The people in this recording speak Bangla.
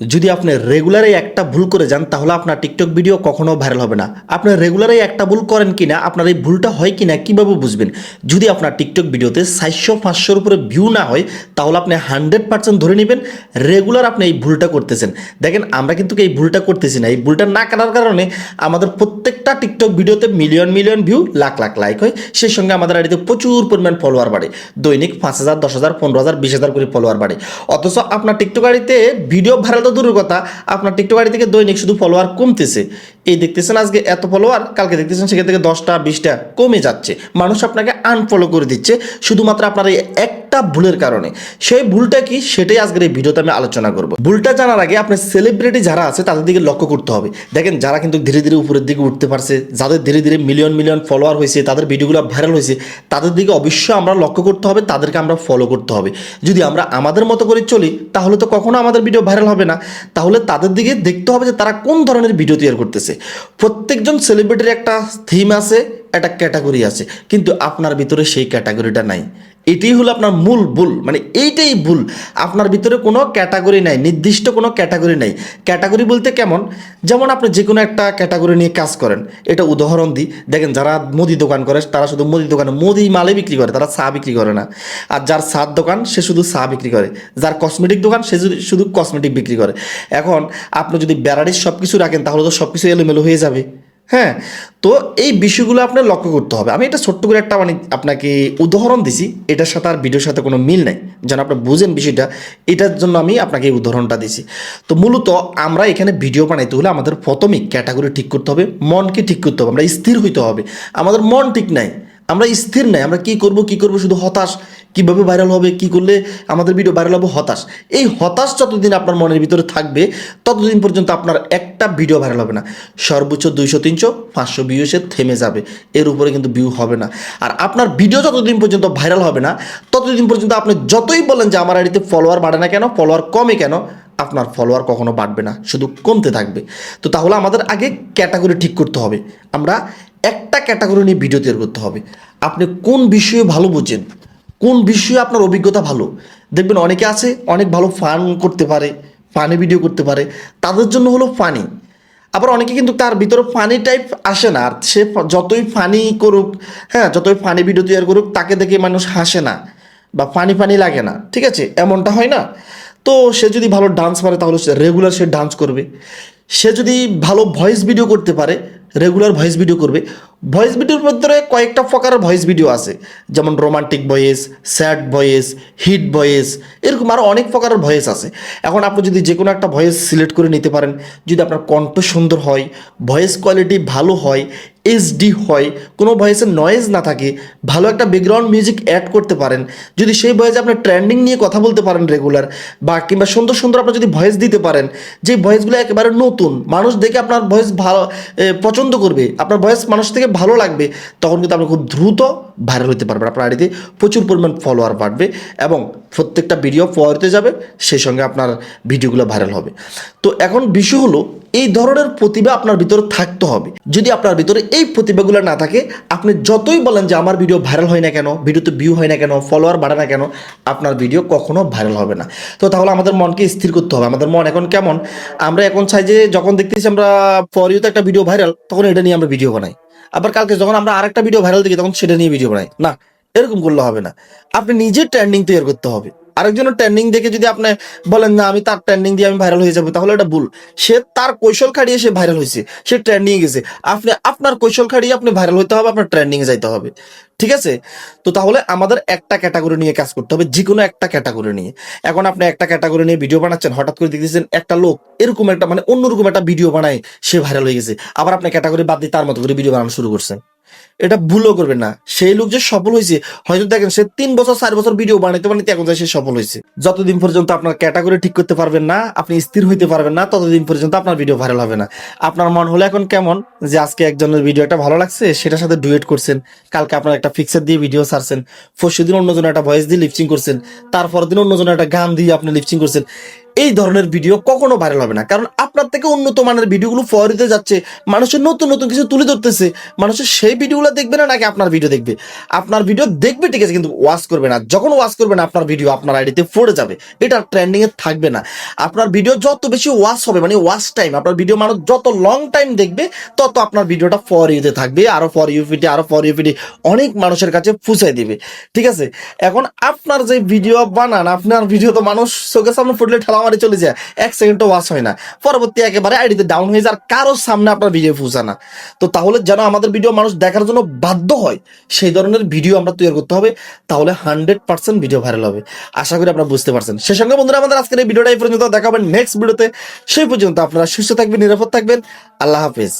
যদি আপনি রেগুলারে একটা ভুল করে যান, তাহলে আপনার টিকটক ভিডিও কখনো ভাইরাল হবে না। আপনি রেগুলারে একটা ভুল করেন কিনা, আপনার এই ভুলটা হয় কিনা, কীভাবে বুঝবেন? যদি আপনার টিকটক ভিডিওতে চারশো, পাঁচশোর উপরে ভিউ না হয়, তাহলে আপনি হান্ড্রেড পার্সেন্ট ধরে নেবেন রেগুলার আপনি এই ভুলটা করতেছেন। দেখেন, আমরা কিন্তু এই ভুলটা করতেছি না। এই ভুলটা না করার কারণে আমাদের প্রত্যেকটা টিকটক ভিডিওতে million million view lakh lakh like হয়। সেই সঙ্গে আমাদের আইডিতে প্রচুর পরিমাণ ফলোয়ার বাড়ে। দৈনিক পাঁচ হাজার, দশ হাজার, পনেরো হাজার, বিশ হাজার করে ফলোয়ার বাড়ে। অথচ আপনার টিকটক আইডিতে ভিডিও ভাইরাল তো দূরের কথা, আপনার টিকটক আইডি থেকে দৈনিক শুধু ফলোয়ার কমতেছে। এই দেখতেছেন আজকে এত ফলোয়ার কালকে দেখতেছেন সেখান থেকে দশটা, বিশটা কমে যাচ্ছে। মানুষ আপনাকে আনফলো করে দিচ্ছে। শুধুমাত্র আপনার এই একটা ভুলের কারণে। সেই ভুলটা কি? সেটাই আজকের এই ভিডিওতে আমি আলোচনা করব। ভুলটা জানার আগে আপনার সেলিব্রিটি যারা আছে, তাদের দিকে লক্ষ্য করতে হবে। দেখেন, যারা কিন্তু ধীরে ধীরে উপরের দিকে উঠতে পারছে, যাদের ধীরে ধীরে মিলিয়ন মিলিয়ন ফলোয়ার হয়েছে, তাদের ভিডিওগুলো ভাইরাল হয়েছে, তাদের দিকে অবশ্যই আমরা লক্ষ্য করতে হবে, তাদেরকে আমরা ফলো করতে হবে। যদি আমরা আমাদের মতো করে চলি, তাহলে তো কখনো আমাদের ভিডিও ভাইরাল হবে না। তাহলে তাদের দিকে দেখতে হবে যে তারা কোন ধরনের ভিডিও তৈরি করতেছে। প্রত্যেকজন সেলিব্রিটির একটা থিম আছে একটা ক্যাটাগরি আছে, কিন্তু আপনার ভিতরে সেই ক্যাটাগরিটা নাই। এটাই হলো আপনার মূল ভুল মানে এইটাই ভুল। আপনার ভিতরে কোনো ক্যাটাগরি নাই, নির্দিষ্ট কোনো ক্যাটাগরি নাই। ক্যাটাগরি বলতে কেমন? যেমন আপনি যে কোনো একটা ক্যাটাগরি নিয়ে কাজ করেন, এটা উদাহরণ দিই। দেখেন যারা মুদি দোকান করে, তারা শুধু মুদি দোকানে, মুদি মালে বিক্রি করে, তারা চা বিক্রি করে না। আর যার সার দোকান, সে শুধু চা বিক্রি করে। যার কসমেটিক দোকান, সে শুধু কসমেটিক বিক্রি করে। এখন আপনি যদি বেড়াড়ির সব কিছু রাখেন, তাহলে তো সব কিছু এলোমেলো হয়ে যাবে। হ্যাঁ তো এই বিষয়গুলো আপনার লক্ষ্য করতে হবে। আমি এটা ছোট্ট করে একটা মানে আপনাকে উদাহরণ দিছি। এটার সাথে আর ভিডিওর সাথে কোনো মিল নাই। যেন আপনি বুঝেন বিষয়টা, এটার জন্য আমি আপনাকে এই উদাহরণটা দিছি। তো মূলত আমরা এখানে ভিডিও বানাইতে হলে আমাদের প্রথমেই ক্যাটাগরি ঠিক করতে হবে, মনকে ঠিক করতে হবে। আমরা স্থির হইতে হবে। আমাদের মন ঠিক নাই। আমরা স্থির নাই, আমরা কি করব কি করব, শুধু হতাশ? কীভাবে ভাইরাল হবে, কি করলে আমাদের ভিডিও ভাইরাল হবে, হতাশ? এই হতাশ যতদিন আপনার মনের ভিতরে থাকবে, ততদিন পর্যন্ত আপনার একটা ভিডিও ভাইরাল হবে না। সর্বোচ্চ দুইশো, তিনশো, পাঁচশো ভিউ এসে থেমে যাবে। এর উপরে কিন্তু ভিউ হবে না। আর আপনার ভিডিও যতদিন পর্যন্ত ভাইরাল হবে না, ততদিন পর্যন্ত আপনি যতই বলেন যে আমার আইডিতে ফলোয়ার বাড়ে না কেন ফলোয়ার কমে কেন, আপনার ফলোয়ার কখনো বাড়বে না, শুধু কমতে থাকবে। তো তাহলে আমাদের আগে ক্যাটাগরি ঠিক করতে হবে। আমরা একটা ক্যাটাগরি নিয়ে ভিডিও তৈরি করতে হবে। আপনি কোন বিষয়ে ভালো বোঝেন? কোন বিষয়ে আপনার অভিজ্ঞতা ভালো? দেখবেন অনেকে আছে, অনেক ভালো ফান করতে পারে ফানি ভিডিও করতে পারে। তাদের জন্য হলো ফানি আবার অনেকে কিন্তু তার ভিতরে ফানি টাইপ আসে না। আর সে যতই ফানি করুক হ্যাঁ যতই ফানি ভিডিও তৈরি করুক, তাকে দেখে মানুষ হাসে না বা ফানি ফানি লাগে না। ঠিক আছে? এমনটা হয় না? তো সে যদি ভালো ডান্স পারে, তাহলে সে রেগুলার সে ডান্স করবে। সে যদি ভালো ভয়েস ভিডিও করতে পারে রেগুলার ভয়েস ভিডিও করবে। ভয়েস ভিডিওর মধ্যে কয়েকটা প্রকারের ভয়েস ভিডিও আছে। যেমন romantic voice sad voice hit voice এরকম আরও অনেক প্রকারের ভয়েস আছে। এখন আপনি যদি যে কোনো একটা ভয়েস সিলেক্ট করে নিতে পারেন, যদি আপনার কণ্ঠ সুন্দর হয় ভয়েস কোয়ালিটি ভালো হয় এইচডি হয়, কোনো ভয়েসের নয়েজ না থাকে, ভালো একটা ব্যাকগ্রাউন্ড মিউজিক অ্যাড করতে পারেন। যদি সেই ভয়েসে আপনার ট্রেন্ডিং নিয়ে কথা বলতে পারেন রেগুলার বা কিংবা সুন্দর সুন্দর আপনার যদি ভয়েস দিতে পারেন, যে ভয়েসগুলো একেবারে নতুন, মানুষ দেখে আপনার ভয়েস ভালো পছন্দ করবে, আপনার ভয়েস মানুষ থেকে ভালো লাগবে, তখন কিন্তু আপনি খুব দ্রুত ভাইরাল হতে পারবেন, আপনার আইডিতে প্রচুর পরিমাণ ফলোয়ার বাড়বে, এবং প্রত্যেকটা ভিডিও ফলোয়ারতে যাবে, সেই সঙ্গে আপনার ভিডিওগুলো ভাইরাল হবে। তো এখন বিষয় হলো এই ধরনের প্রতিভা আপনার ভিতরে থাকতে হবে। যদি আপনার ভিতরে এই প্রতিভাগুলো না থাকে, আপনি যতই বলেন যে আমার ভিডিও ভাইরাল হয় না কেন, ভিডিওতে ভিউ হয় না কেন ফলোয়ার বাড়ে না কেন, আপনার ভিডিও কখনো ভাইরাল হবে না। তো তাহলে আমাদের মনকে স্থির করতে হবে। আমাদের মন এখন কেমন? আমরা এখন চাই যে যখন দেখতেছি আমরা ফর ইউতে একটা ভিডিও ভাইরাল তখন এটা নিয়ে আমরা ভিডিও বানাই। আবার কালকে যখন আমরা আরেকটা ভিডিও ভাইরাল দেখি, তখন সেটা নিয়ে ভিডিও বানাই। না, এরকম করলে হবে না। আপনি নিজে ট্রেন্ডিং তৈরি করতে হবে। আরেকজনের ট্রেন্ডিং দেখে যদি আপনি বলেন, না, আমি তার ট্রেন্ডিং দিয়ে আমি ভাইরাল হয়ে যাব, তাহলে এটা ভুল। সে তার কৌশল খাটিয়ে সে ভাইরাল হয়েছে। সে ট্রেন্ডিং গেছে। আপনি, আপনার কৌশল খাটিয়ে আপনি ভাইরাল হতে হবে, আপনার ট্রেন্ডিং যাইতে হবে। ঠিক আছে? তো তাহলে আমাদের একটা ক্যাটাগরি নিয়ে কাজ করতে হবে যে কোনো একটা ক্যাটাগরি নিয়ে। এখন আপনি একটা ক্যাটাগরি নিয়ে ভিডিও বানাচ্ছেন, হঠাৎ করে দেখতেছেন একটা লোক এরকম একটা মানে অন্যরকম একটা ভিডিও বানায়, সে ভাইরাল হয়ে গেছে। আবার আপনি ক্যাটাগরি বাদ দিয়ে তার মতো করে ভিডিও বানানো শুরু করছেন। এটা ভুলও করবেন না। সেই লোক যে সফল হয়েছে, হয়তো দেখেন সে তিন বছর, চার বছর ভিডিও বানাইতে বানাইতে এখন যায় সে সফল হয়েছে। যতদিন পর্যন্ত আপনার ক্যাটাগরি ঠিক করতে পারবেন না, আপনি স্থির হইতে পারবেন না, ততদিন পর্যন্ত আপনার ভিডিও ভাইরাল হবে না। আপনার মন হলো এখন কেমন? যে আজকে একজনের ভিডিওটা ভালো লাগছে, সেটার সাথে ডুয়েট করছেন। কালকে আপনার একটা ফিক্সার দিয়ে ভিডিও ছাড়ছেন। পরশু দিন অন্যজনের একটা ভয়েস দিয়ে লিপচিং করছেন। তারপর দিন অন্যজনের একটা গান দিয়ে আপনি লিপচিং করছেন। এই ধরনের ভিডিও কখনো ভাইরাল হবে না। কারণ আপনার থেকে উন্নত মানের ভিডিওগুলো ফরিতে যাচ্ছে, মানুষের নতুন নতুন কিছু তুলে ধরতেছে, মানুষের সেই ভিডিওগুলো দেখবে না নাকি আপনার ভিডিও দেখবে? আপনার ভিডিও দেখবে, ঠিক আছে, কিন্তু ওয়াচ করবে না। যখন ওয়াচ করবে না, আপনার ভিডিও আপনার আইডিতে পড়ে যাবে। এটা ট্রেন্ডিং এ থাকবে না। আপনার ভিডিও যত বেশি ওয়াচ হবে মানে ওয়াচ টাইম আপনার ভিডিও মানুষ যত লং টাইম দেখবে, তত আপনার ভিডিওটা ফর ইউতে থাকবে, আরও ফর ইউ ফিটে আরও ফর ইউ ফিটে অনেক মানুষের কাছে ফুসাই দিবে। ঠিক আছে? এখন আপনার যে ভিডিও বানান, আপনার ভিডিও তো মানুষ চোখের সামনে ফুটলে ঠেলা মারি চলে যায়। এক সেকেন্ডও ওয়াশ হয় না। পরবর্তী একেবারে আইডিতে ডাউন হয়ে যায় কারোর সামনে আপনার ভিডিও ফুসা না। তো তাহলে যেন আমাদের ভিডিও মানুষ দেখার জন্য বাধ্য হয়, সেই ধরনের ভিডিও আমরা তৈরি করতে হবে, তাহলে হান্ড্রেড পার্সেন্ট ভিডিও ভাইরাল হবে। আশা করি আপনারা বুঝতে পারছেন। সেই সঙ্গে বন্ধুরা, আমাদের আজকের এই ভিডিওটা এই পর্যন্ত দেখাবেন। নেক্সট ভিডিওতে সেই পর্যন্ত আপনারা সুস্থ থাকবেন, নিরাপদ থাকবেন। আল্লাহ হাফেজ।